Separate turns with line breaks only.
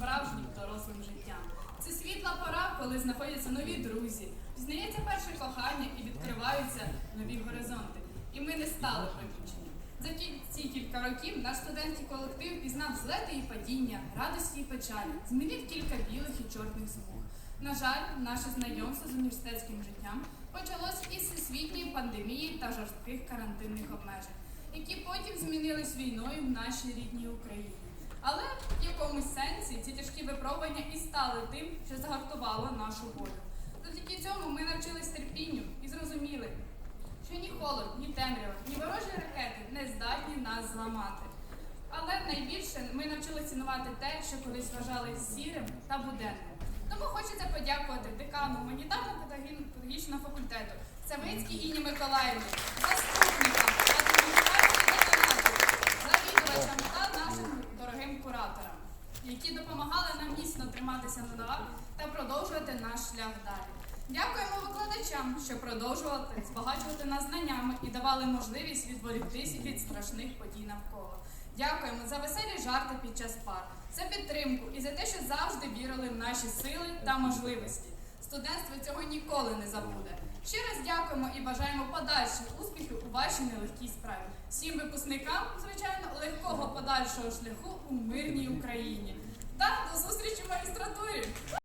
справжнім дорослим життям. Це світла пора, коли знаходяться нові друзі, пізнається перше кохання і відкриваються нові горизонти. І ми не стали виключенням. За ці кілька років наш студентський колектив пізнав злети і падіння, радості і печалі, змінив кілька білих і чорних смуг. На жаль, наше знайомство з університетським життям почалось із всесвітньої пандемії та жорстких карантинних обмежень, які потім змінились війною в нашій рідній Україні. Але якомусь сенсі ці тяжкі випробування і стали тим, що загартувало нашу волю. Завдяки цьому ми навчились терпінню і зрозуміли, що ні холод, ні темрява, ні ворожі ракети не здатні нас зламати. Але найбільше ми навчилися цінувати те, що колись вважали сірим та буденним. Тому хочеться подякувати декану гуманітарно-педагогічного факультету Савицькій Інні Миколаївні, заступникам, які допомагали нам міцно триматися на ногах та продовжувати наш шлях далі. Дякуємо викладачам, що продовжували збагачувати нас знаннями і давали можливість відволіктись від страшних подій навколо. Дякуємо за веселі жарти під час пар, за підтримку і за те, що завжди вірили в наші сили та можливості. Студентство цього ніколи не забуде. Ще раз дякуємо і бажаємо подальших успіхів у вашій нелегкій справі. Всім випускникам, звичайно, легкого подальшого шляху у мирній Україні. Та